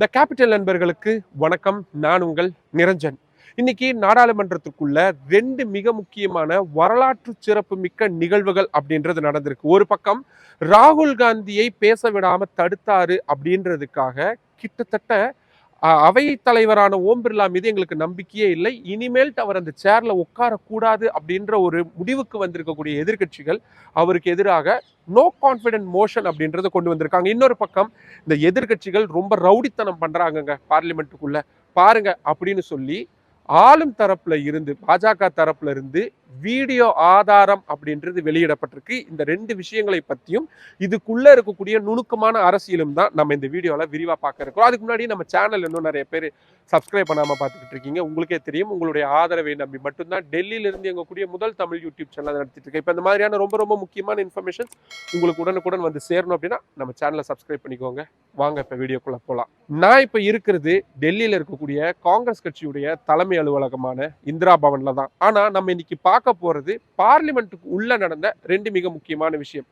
The capital நண்பர்களுக்கு வணக்கம். நான் உங்கள் நிரஞ்சன். இன்னைக்கு நாடாளுமன்றத்துக்குள்ள ரெண்டு மிக முக்கியமான வரலாற்று சிறப்பு மிக்க நிகழ்வுகள் அப்படின்றது நடந்திருக்கு. ஒரு பக்கம் ராகுல் காந்தியை பேச விடாம தடுத்தாரு அப்படின்றதுக்காக கிட்டத்தட்ட அவை தலைவரான ஓம் பிர்லா மீது எங்களுக்கு நம்பிக்கையே இல்லை. இனிமேல்ட்டு அவர் அந்த சேர்ல உட்காரக்கூடாது அப்படின்ற ஒரு முடிவுக்கு வந்திருக்கக்கூடிய எதிர்க்கட்சிகள் அவருக்கு எதிராக நோ கான்ஃபிடென்ட் மோஷன் அப்படின்றத கொண்டு வந்திருக்காங்க. இன்னொரு பக்கம் இந்த எதிர்க்கட்சிகள் ரொம்ப ரவுடித்தனம் பண்றாங்கங்க பார்லிமெண்ட்டுக்குள்ள பாருங்க அப்படின்னு சொல்லி ஆளும் தரப்புல இருந்து பாஜக தரப்புல இருந்து வீடியோ ஆதாரம் அப்படின்றது வெளியிடப்பட்டிருக்கு. இந்த ரெண்டு விஷயங்களை பற்றியும் இதுக்குள்ளே இருக்கக்கூடிய நுணுக்கமான அரசியலும் தான் நம்ம இந்த வீடியோவில் விரிவாக பார்க்க இருக்கிறோம். அதுக்கு முன்னாடி நம்ம சேனல் இன்னும் நிறைய பேர் சப்ஸ்கிரைப் பண்ணாமல் பார்த்துக்கிட்டு இருக்கீங்க. உங்களுக்கே தெரியும் உங்களுடைய ஆதரவை நம்பி மட்டும்தான் டெல்லியிலிருந்து எங்கக்கூடிய முதல் தமிழ் யூடியூப் சேனல் நடத்திட்டு இருக்கேன். இப்போ இந்த மாதிரியான ரொம்ப ரொம்ப முக்கியமான இன்ஃபர்மேஷன் உங்களுக்கு உடனுக்குடன் வந்து சேரணும் அப்படின்னா நம்ம சேனலை சப்ஸ்கிரைப் பண்ணிக்கோங்க. வாங்க இப்போ வீடியோக்குள்ளே போகலாம் நான் இப்போ இருக்கிறது டெல்லியில் இருக்கக்கூடிய காங்கிரஸ் கட்சியுடைய தலைமை அலுவலகமான இந்திரா பவனில் தான். ஆனால் நம்ம இன்னைக்கு பார்க்க பார்க்க போகிறது பார்லிமெண்ட்டுக்கு உள்ளே நடந்த ரெண்டு மிக முக்கியமான விஷயம்.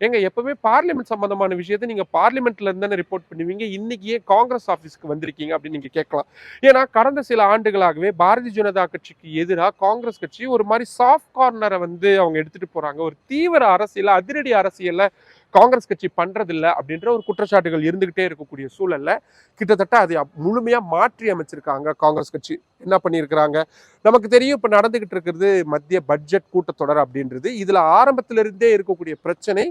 ஏங்க எப்பவுமே பார்லிமெண்ட் சம்பந்தமான விஷயத்தை நீங்க பார்லிமெண்ட்ல இருந்தானே ரிப்போர்ட் பண்ணுவீங்க. இன்னைக்கு ஏன் காங்கிரஸ் ஆஃபீஸ்க்கு வந்திருக்கீங்க அப்படின்னு நீங்க கேட்கலாம். ஏன்னா கடந்த சில ஆண்டுகளாகவே பாரதிய ஜனதா கட்சிக்கு எதிராக காங்கிரஸ் கட்சி ஒரு மாதிரி சாஃப்ட் கார்னரை வந்து அவங்க எடுத்துட்டு போறாங்க. ஒரு தீவிர அரசியல அதிரடி அரசியல்ல காங்கிரஸ் கட்சி பண்றதில்ல அப்படின்ற ஒரு குற்றச்சாட்டுகள் இருந்துகிட்டே இருக்கக்கூடிய சூழல்ல கிட்டத்தட்ட அதை முழுமையாக முழுமையா மாற்றி அமைச்சிருக்காங்க காங்கிரஸ் கட்சி. என்ன பண்ணியிருக்கிறாங்க? நமக்கு தெரியும் இப்ப நடந்துகிட்டு இருக்கிறது மத்திய பட்ஜெட் கூட்டத்தொடர் அப்படின்றது. இதுல ஆரம்பத்திலிருந்தே இருக்கக்கூடிய பிரச்சனை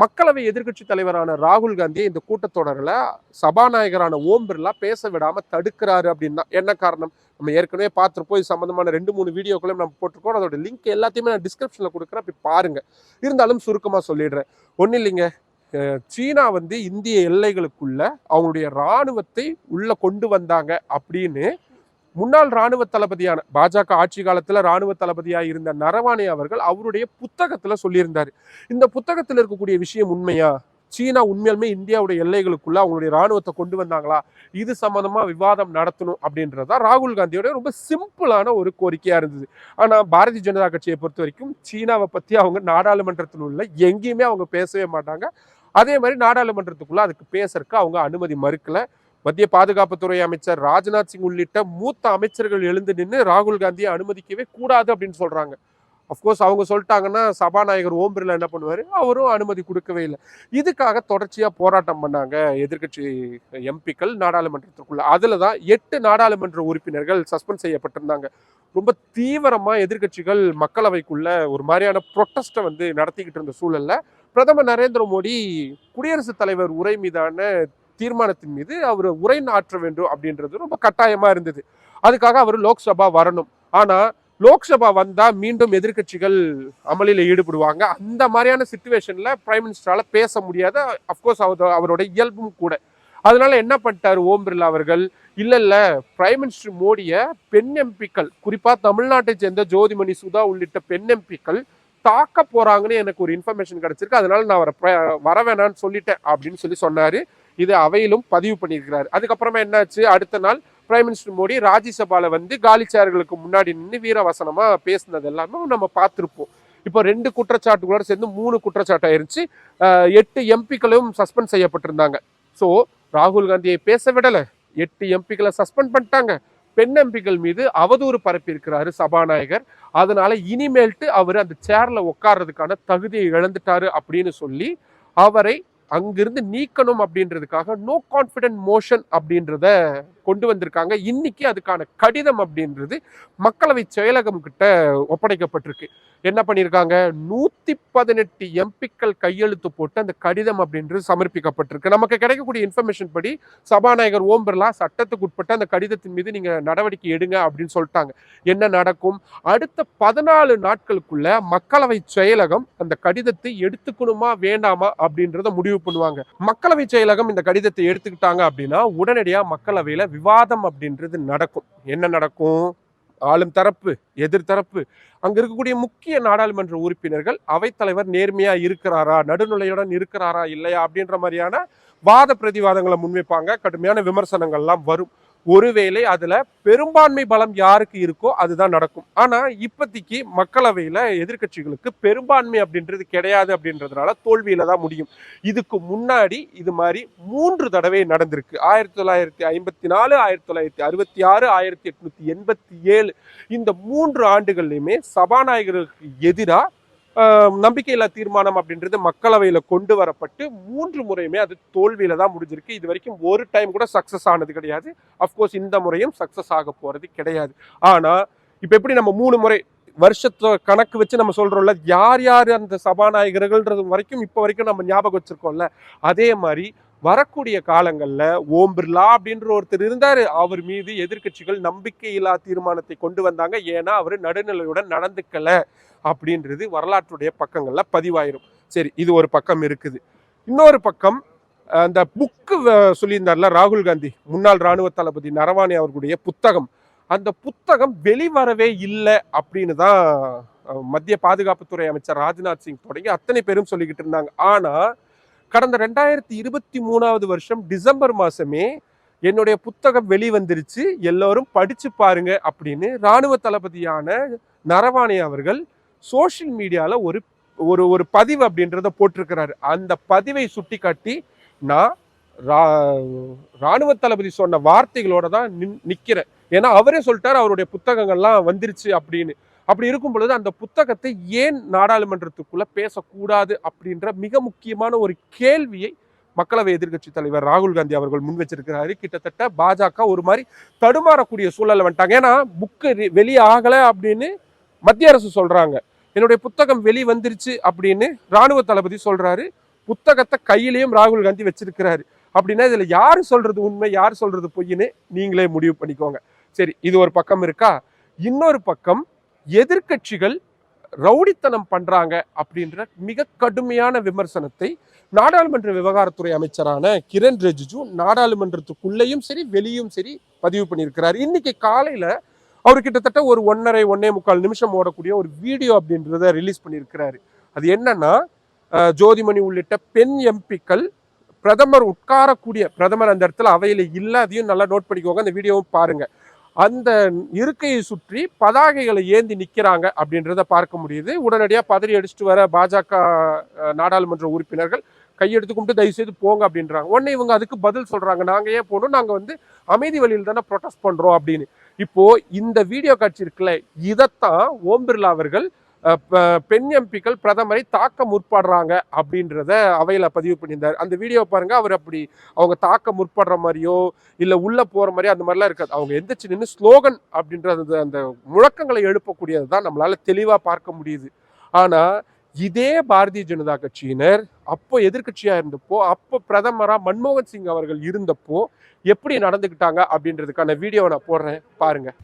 மக்களவை எதிர்க்கட்சி தலைவரான ராகுல் காந்தியை இந்த கூட்டத்தொடரில் சபாநாயகரான ஓம் பிர்லா பேச விடாமல் தடுக்கிறாரு அப்படின்னு தான் என்ன காரணம்? நம்ம ஏற்கனவே பார்த்துருப்போம் இது சம்மந்தமான ரெண்டு மூணு வீடியோக்களையும் நம்ம போட்டிருக்கோம். அதோட லிங்க் எல்லாத்தையுமே நான் டிஸ்கிரிப்ஷனில் கொடுக்குறேன். அப்படி பாருங்கள் இருந்தாலும் சுருக்கமாக சொல்லிடுறேன். ஒன்றும் இல்லைங்க. சீனா வந்து இந்திய எல்லைகளுக்குள்ள அவங்களுடைய இராணுவத்தை உள்ளே கொண்டு வந்தாங்க அப்படின்னு முன்னாள் இராணுவ தளபதியான பாஜக ஆட்சி காலத்தில் ராணுவ தளபதியாக இருந்த நரவானே அவர்கள் அவருடைய புத்தகத்தில் சொல்லியிருந்தார். இந்த புத்தகத்தில் இருக்கக்கூடிய விஷயம் உண்மையா? சீனா உண்மையிலுமே இந்தியாவுடைய எல்லைகளுக்குள்ள அவங்களுடைய ராணுவத்தை கொண்டு வந்தாங்களா? இது சம்பந்தமா விவாதம் நடத்தணும் அப்படின்றதா ராகுல் காந்தியோட ரொம்ப சிம்பிளான ஒரு கோரிக்கையா இருந்தது. ஆனா பாரதிய ஜனதா கட்சியை பொறுத்த வரைக்கும் சீனாவை பத்தி அவங்க நாடாளுமன்றத்தில் உள்ள எங்கேயுமே அவங்க பேசவே மாட்டாங்க. அதே மாதிரி நாடாளுமன்றத்துக்குள்ள அதுக்கு பேசுறதுக்கு அவங்க அனுமதி மறுக்கலை. மத்திய பாதுகாப்புத்துறை அமைச்சர் ராஜ்நாத் சிங் உள்ளிட்ட மூத்த அமைச்சர்கள் எழுந்து நின்று ராகுல் காந்தியை அனுமதிக்கவே கூடாது அப்படின்னு சொல்றாங்க. அஃப்கோர்ஸ் அவங்க சொல்லிட்டாங்கன்னா சபாநாயகர் ஓம் பிர்லா என்ன பண்ணுவார்? அவரும் அனுமதி கொடுக்கவே இல்லை. இதுக்காக தொடர்ச்சியாக போராட்டம் பண்ணாங்க எதிர்க்கட்சி எம்பிக்கள் நாடாளுமன்றத்திற்குள்ள. அதில் தான் எட்டு நாடாளுமன்ற உறுப்பினர்கள் சஸ்பெண்ட் செய்யப்பட்டிருந்தாங்க. ரொம்ப தீவிரமாக எதிர்க்கட்சிகள் மக்களவைக்குள்ள ஒரு மாதிரியான ப்ரொட்டஸ்ட்டை வந்து நடத்திக்கிட்டு இருந்த சூழலில் பிரதமர் நரேந்திர மோடி குடியரசுத் தலைவர் உரை மீதான தீர்மானத்தின் மீது அவர் உரை நாற்ற வேண்டும் அப்படின்றது ரொம்ப கட்டாயமாக இருந்தது. அதுக்காக அவர் லோக்சபா வரணும். ஆனால் லோக்சபா வந்தால் மீண்டும் எதிர்க்கட்சிகள் அமளியில ஈடுபடுவாங்க. அந்த மாதிரியான சுச்சுவேஷனில் பிரைம் மினிஸ்டரால் பேச முடியாத. அஃப்கோர்ஸ் அவர் அவரோட இயல்பும் கூட. அதனால என்ன பண்ணிட்டார் ஓம் பிர்லா அவர்கள்? இல்லை இல்லை பிரைம் மினிஸ்டர் மோடியை பெண் எம்பிக்கள் குறிப்பாக தமிழ்நாட்டை சேர்ந்த ஜோதிமணி சுதா உள்ளிட்ட பெண் எம்பிக்கள் தாக்க போகிறாங்கன்னு எனக்கு ஒரு இன்ஃபர்மேஷன் கிடச்சிருக்கு. அதனால நான் அவரை வர வேணாம்னு சொல்லிட்டேன் அப்படின்னு சொல்லி சொன்னார். இது அவையிலும் பதிவு பண்ணியிருக்கிறாரு. அதுக்கப்புறமா என்னாச்சு? அடுத்த நாள் பிரைம் மினிஸ்டர் மோடி ராஜ்யசபாவில் வந்து காலிச்சார்களுக்கு முன்னாடி நின்று வீரவசனமா பேசினது எல்லாமே நம்ம பார்த்துருப்போம். இப்போ ரெண்டு குற்றச்சாட்டுகளோட சேர்ந்து மூணு குற்றச்சாட்டு ஆயிருச்சு. எட்டு எம்பிக்களும் சஸ்பெண்ட் செய்யப்பட்டிருந்தாங்க. ஸோ ராகுல் காந்தியை பேச விடலை. எட்டு எம்பிக்களை சஸ்பெண்ட் பண்ணிட்டாங்க. பெண் எம்பிக்கள் மீது அவதூறு பரப்பியிருக்கிறாரு சபாநாயகர். அதனால இனிமேல்ட்டு அவர் அந்த சேர்ல உட்கார்றதுக்கான தகுதியை இழந்துட்டாரு அப்படின்னு சொல்லி அவரை அங்கிருந்து நீக்கணும் அப்படின்றதுக்காக நோ கான்ஃபிடென்ட் மோஷன் அப்படின்றத கொண்டு வந்திருக்காங்க. இன்னைக்கு அதுக்கான கடிதம் அப்படின்றது மக்களவை செயலகம் கிட்ட ஒப்படைக்கப்பட்டிருக்கு. என்ன பண்ணியிருக்காங்க நூத்தி பதினெட்டு எம்பிக்கள் கையெழுத்து போட்டு அந்த கடிதம் அப்படின்றது சமர்ப்பிக்கப்பட்டிருக்கு. நமக்கு கிடைக்கக்கூடிய இன்ஃபர்மேஷன் படி சபாநாயகர் ஓம் பிர்லா சட்டத்துக்கு உட்பட்ட அந்த கடிதத்தின் மீது நீங்க நடவடிக்கை எடுங்க அப்படின்னு சொல்லிட்டாங்க. என்ன நடக்கும்? அடுத்த பதினாலு நாட்களுக்குள்ள மக்களவை செயலகம் அந்த கடிதத்தை எடுத்துக்கணுமா வேண்டாமா அப்படின்றத முடிவு பண்ணுவாங்க. மக்களவை செயலகம் இந்த கடிதத்தை எடுத்துக்கிட்டாங்க அப்படின்னா உடனடியா மக்களவையில விவாதம் அப்படின்றது நடக்கும். என்ன நடக்கும்? ஆளும் தரப்பு எதிர்த்தரப்பு அங்க இருக்கக்கூடிய முக்கிய நாடாளுமன்ற உறுப்பினர்கள் அவைத்தலைவர் நேர்மையா இருக்கிறாரா? நடுநிலையுடன் இருக்கிறாரா? இல்லையா? அப்படின்ற மாதிரியான வாத பிரதிவாதங்களை முன்வைப்பாங்க. கடுமையான விமர்சனங்கள்லாம் வரும். ஒருவேளை அதில் பெரும்பான்மை பலம் யாருக்கு இருக்கோ அதுதான் நடக்கும். ஆனால் இப்போதைக்கு மக்களவையில் எதிர்க்கட்சிகளுக்கு பெரும்பான்மை அப்படின்றது கிடையாது அப்படின்றதுனால தோல்வியில் தான் முடியும். இதுக்கு முன்னாடி இது மாதிரி மூன்று தடவை நடந்திருக்கு. ஆயிரத்தி தொள்ளாயிரத்தி ஐம்பத்தி நாலு ஆயிரத்தி தொள்ளாயிரத்தி அறுபத்தி ஆறு ஆயிரத்தி எட்நூற்றி எண்பத்தி ஏழு. இந்த மூன்று ஆண்டுகள்லையுமே சபாநாயகருக்கு எதிராக நம்பிக்கையில்லா தீர்மானம் அப்படின்றது மக்களவையில் கொண்டு வரப்பட்டு மூன்று முறையுமே அது தோல்வியில் தான் முடிஞ்சிருக்கு. இது வரைக்கும் ஒரு டைம் கூட சக்ஸஸ் ஆனது கிடையாது. அஃப்கோர்ஸ் இந்த முறையும் சக்சஸ் ஆக போகிறது கிடையாது. ஆனால் இப்போ எப்படி நம்ம மூணு முறை வருஷத்தை கணக்கு வச்சு நம்ம சொல்கிறோம்ல யார் யார் அந்த சபாநாயகர்கள்ன்றது வரைக்கும் இப்போ வரைக்கும் நம்ம ஞாபகம் வச்சிருக்கோம்ல அதே மாதிரி வரக்கூடிய காலங்களில் ஓம் பிர்லா அப்படின்ற ஒருத்தர் இருந்தார். அவர் மீது எதிர்க்கட்சிகள் நம்பிக்கையில்லா தீர்மானத்தை கொண்டு வந்தாங்க. ஏன்னா அவர் நடுநிலையுடன் நடந்துக்கலை அப்படின்றது வரலாற்றுடைய பக்கங்களில் பதிவாயிரும். சரி இது ஒரு பக்கம் இருக்குது. இன்னொரு பக்கம் அந்த புக்கு சொல்லியிருந்தார்ல ராகுல் காந்தி முன்னாள் ராணுவ தளபதி நரவானே அவர்களுடைய புத்தகம். அந்த புத்தகம் வெளிவரவே இல்லை அப்படின்னு தான் மத்திய பாதுகாப்புத்துறை அமைச்சர் ராஜ்நாத் சிங் தொடங்கி அத்தனை பேரும் சொல்லிக்கிட்டு இருந்தாங்க. ஆனால் கடந்த ரெண்டாயிரத்தி இருபத்தி மூணாவது வருஷம் டிசம்பர் மாதமே என்னுடைய புத்தகம் வெளிவந்துருச்சு. எல்லோரும் படித்து பாருங்க அப்படின்னு ராணுவ தளபதியான நரவாணி அவர்கள் சோஷியல் மீடியாவில் ஒரு ஒரு ஒரு பதிவு அப்படின்றத போட்டிருக்கிறாரு. அந்த பதிவை சுட்டிக்காட்டி நான் ரா- ராணுவ தளபதி சொன்ன வார்த்தைகளோட தான் நின்- நிற்கிறேன் ஏன்னா அவரே சொல்லிட்டார் அவருடைய புத்தகங்கள்லாம் வந்துருச்சு அப்படின்னு. அப்படி இருக்கும் பொழுது அந்த புத்தகத்தை ஏன் நாடாளுமன்றத்துக்குள்ளே பேசக்கூடாது அப்படின்ற மிக முக்கியமான ஒரு கேள்வியை மக்களவை எதிர்க்கட்சி தலைவர் ராகுல் காந்தி அவர்கள் முன் வச்சிருக்கிறாரு. கிட்டத்தட்ட பாஜக ஒரு மாதிரி தடுமாறக்கூடிய சூழலில் வந்துட்டாங்க. ஏன்னா புக்கு வெளியே ஆகலை அப்படின்னு மத்திய அரசு சொல்கிறாங்க என்னுடைய புத்தகம் வெளி வந்துருச்சு அப்படின்னு ராணுவ தளபதி சொல்கிறாரு புத்தகத்தை கையிலையும் ராகுல் காந்தி வச்சிருக்கிறாரு. அப்படின்னா இதில் யார் சொல்கிறது உண்மை யார் சொல்கிறது பொய்ன்னு நீங்களே முடிவு பண்ணிக்கோங்க. சரி இது ஒரு பக்கம் இருக்கா? இன்னொரு பக்கம் எதிர்க்கட்சிகள் ரவுடித்தனம் பண்றாங்க அப்படின்ற மிக கடுமையான விமர்சனத்தை நாடாளுமன்ற விவகாரத்துறை அமைச்சரான கிரண் ரிஜிஜு நாடாளுமன்றத்துக்குள்ளேயும் சரி வெளியும் சரி பதிவு பண்ணியிருக்கிறார். இன்னைக்கு காலையில அவர் கிட்டத்தட்ட ஒரு ஒன்னரை ஒன்னே முக்கால் நிமிஷம் ஓடக்கூடிய ஒரு வீடியோ அப்படின்றத ரிலீஸ் பண்ணியிருக்கிறாரு. அது என்னன்னா ஜோதிமணி உள்ளிட்ட பெண் எம்பிக்கள் பிரதமர் உட்காரக்கூடிய பிரதமர் அந்த இடத்துல அவையில இல்லை அதையும் நல்லா நோட் பண்ணிக்கோங்க அந்த வீடியோவும் பாருங்க. அந்த இருக்கையை சுற்றி பதாகைகளை ஏந்தி நிற்கிறாங்க அப்படின்றத பார்க்க முடியுது. உடனடியாக பதறி அடிச்சுட்டு வர பாஜக நாடாளுமன்ற உறுப்பினர்கள் கையெடுத்து கும்பிட்டு தயவு செய்து போங்க அப்படின்றாங்க. உடனே இவங்க அதுக்கு பதில் சொல்கிறாங்க நாங்கள் ஏன் போகணும்? நாங்கள் வந்து அமைதி வழியில் தானே ப்ரொட்டஸ்ட் பண்ணுறோம் அப்படின்னு. இப்போது இந்த வீடியோ காட்சி இருக்குல்ல இதைத்தான் ஓம் பிர்லா அவர்கள் பெண் எம்பிக்கள் பிரதமரை தாக்க முற்படுறாங்க அப்படின்றத அவையில் பதிவு பண்ணியிருந்தார். அந்த வீடியோ பாருங்கள் அவர் அப்படி அவங்க தாக்க முற்படுற மாதிரியோ இல்லை உள்ளே போகிற மாதிரியோ அந்த மாதிரிலாம் இருக்காது. அவங்க எந்திரிச்சு நின்று ஸ்லோகன் அப்படின்றது அந்த அந்த முழக்கங்களை எழுப்பக்கூடியது தான் நம்மளால் தெளிவாக பார்க்க முடியுது. ஆனால் இதே பாரதிய ஜனதா கட்சியினர் அப்போ எதிர்கட்சியாக இருந்தப்போ அப்போ பிரதமராக மன்மோகன் சிங் அவர்கள் இருந்தப்போ எப்படி நடந்துக்கிட்டாங்க அப்படின்றதுக்கான வீடியோவை நான் போடுறேன். பாருங்கள்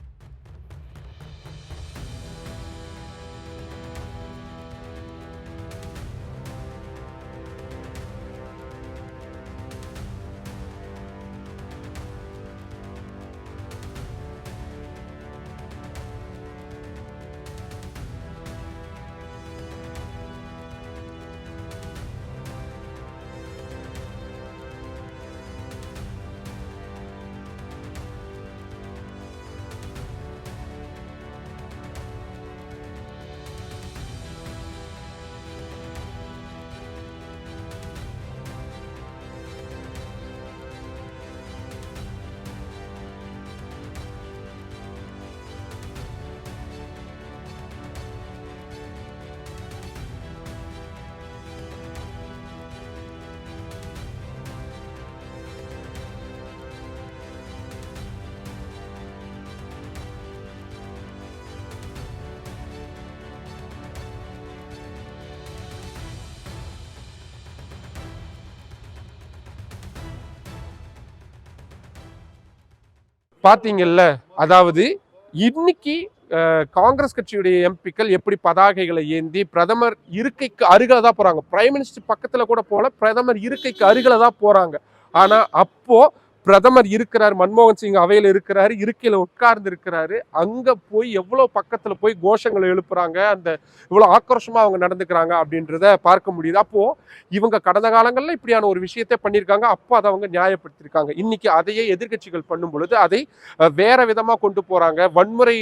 பார்த்தீங்கல்ல அதாவது இன்னைக்கு காங்கிரஸ் கட்சியுடைய எம்பிக்கள் எப்படி பதாகைகளை ஏந்தி பிரதமர் இருக்கைக்கு அருகில தான் போறாங்க. பிரைம் மினிஸ்டர் பக்கத்துல கூட போல பிரதமர் இருக்கைக்கு அருகில தான் போறாங்க. ஆனா அப்போ பிரதமர் இருக்கிறார் மன்மோகன் சிங் அவையில் இருக்கிறாரு இருக்கையில் உட்கார்ந்து இருக்கிறாரு அங்கே போய் எவ்வளோ பக்கத்தில் போய் கோஷங்களை எழுப்புறாங்க அந்த இவ்வளோ ஆக்ரோஷமாக அவங்க நடந்துக்கிறாங்க அப்படின்றத பார்க்க முடியுது. அப்போது இவங்க கடந்த காலங்களில் இப்படியான ஒரு விஷயத்தை பண்ணியிருக்காங்க அப்போ அதை அவங்க நியாயப்படுத்தியிருக்காங்க. இன்னைக்கு அதையே எதிர்க்கட்சிகள் பண்ணும் பொழுது அதை வேறு வேற கொண்டு போகிறாங்க வன்முறை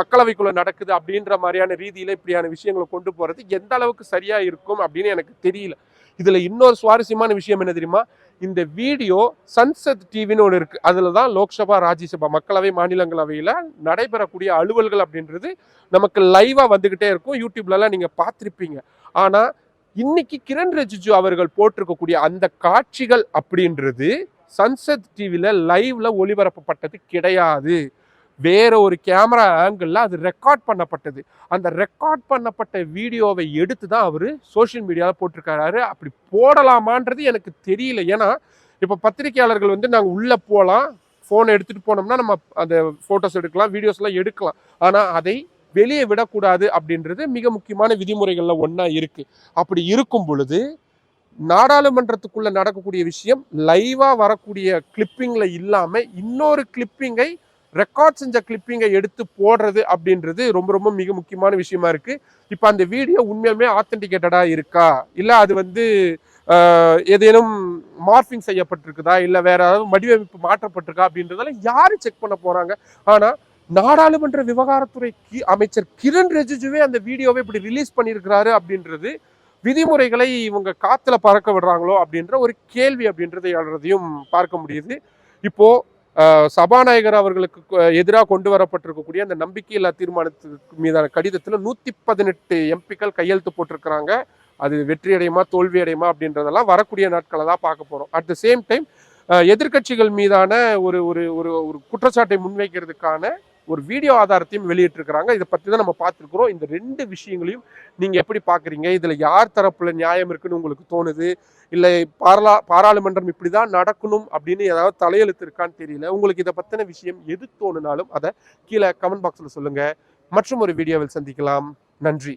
மக்களவைக்குள்ளே நடக்குது அப்படின்ற மாதிரியான ரீதியில் இப்படியான விஷயங்களை கொண்டு போகிறது எந்த அளவுக்கு சரியாக இருக்கும் அப்படின்னு எனக்கு தெரியல. இதில் இன்னொரு சுவாரஸ்யமான விஷயம் என்ன தெரியுமா? இந்த வீடியோ சன்சத் டிவின்னு ஒன்று இருக்குது அதில் தான் லோக்சபா ராஜ்யசபா மக்களவை மாநிலங்களவையில் நடைபெறக்கூடிய அலுவல்கள் அப்படின்றது நமக்கு லைவாக வந்துக்கிட்டே இருக்கும். யூடியூப்லலாம் நீங்கள் பார்த்துருப்பீங்க. ஆனால் இன்னைக்கு கிரண் ரிஜிஜு அவர்கள் போட்டிருக்கக்கூடிய அந்த காட்சிகள் அப்படின்றது சன்சத் டிவியில் லைவ்ல ஒளிபரப்பப்பட்டது கிடையாது. வேற ஒரு கேமரா ஆங்கிளில் அது ரெக்கார்ட் பண்ணப்பட்டது. அந்த ரெக்கார்ட் பண்ணப்பட்ட வீடியோவை எடுத்து தான் அவர் சோஷியல் மீடியாவில் போட்டிருக்காரு. அப்படி போடலாமான்றது எனக்கு தெரியல. ஏன்னா இப்போ பத்திரிகையாளர்கள் வந்து நாங்கள் உள்ளே போகலாம் ஃபோனை எடுத்துகிட்டு போனோம்னா நம்ம அந்த ஃபோட்டோஸ் எடுக்கலாம் வீடியோஸ்லாம் எடுக்கலாம். ஆனால் அதை வெளியே விடக்கூடாது அப்படின்றது மிக முக்கியமான விதிமுறைகளில் ஒன்றா இருக்குது அப்படி இருக்கும் பொழுது நாடாளுமன்றத்துக்குள்ளே நடக்கக்கூடிய விஷயம் லைவாக வரக்கூடிய கிளிப்பிங்கில் இல்லாமல் இன்னொரு கிளிப்பிங்கை ரெக்கார்ட் செஞ்ச கிளிப்பிங்கை எடுத்து போடுறது அப்படின்றது ரொம்ப ரொம்ப மிக முக்கியமான விஷயமா இருக்கு. இப்போ அந்த வீடியோ உண்மையுமே ஆத்தென்டிகேட்டடா இருக்கா? இல்லை அது வந்து ஏதேனும் மார்பிங் செய்யப்பட்டிருக்குதா? இல்லை வேற ஏதாவது வடிவமைப்பு மாற்றப்பட்டிருக்கா? அப்படின்றதெல்லாம் யாரு செக் பண்ண போறாங்க. ஆனால் நாடாளுமன்ற விவகாரத்துறை கி- அமைச்சர் கிரண் ரிஜிஜுவே அந்த வீடியோவை இப்படி ரிலீஸ் பண்ணியிருக்கிறாரு அப்படின்றது விதிமுறைகளை இவங்க காத்துல பறக்க விடுறாங்களோ அப்படின்ற ஒரு கேள்வி அப்படின்றதை எழுறதையும் பார்க்க முடியுது. இப்போ சபாநாயகர் அவர்களுக்கு எதிராக கொண்டு வரப்பட்டிருக்கக்கூடிய அந்த நம்பிக்கையில்லா தீர்மானத்துக்கு மீதான கடிதத்தில் நூற்றி பதினெட்டு எம்பிக்கள் கையெழுத்து போட்டிருக்கிறாங்க. அது வெற்றி அடையுமா தோல்வி அடையுமா அப்படின்றதெல்லாம் வரக்கூடிய நாட்களை தான் பார்க்க போகிறோம் அட் த சேம் டைம் எதிர்க்கட்சிகள் மீதான ஒரு ஒரு ஒரு ஒரு குற்றச்சாட்டை முன்வைக்கிறதுக்கான ஒரு வீடியோ ஆதாரத்தையும் வெளியிட்டிருக்கிறாங்க. இதை பற்றி தான் நம்ம பார்த்துருக்குறோம். இந்த ரெண்டு விஷயங்களையும் நீங்கள் எப்படி பார்க்குறீங்க? இதில் யார் தரப்பில் நியாயம் இருக்குன்னு உங்களுக்கு தோணுது? இல்லை பாரலா பாராளுமன்றம் இப்படி தான் நடக்கணும் அப்படின்னு ஏதாவது தலையெழுத்து இருக்கான்னு தெரியல. உங்களுக்கு இதை பற்றின விஷயம் எது தோணுனாலும் அதை கீழே கமெண்ட் பாக்ஸில் சொல்லுங்கள் மற்றும் ஒரு வீடியோவில் சந்திக்கலாம். நன்றி.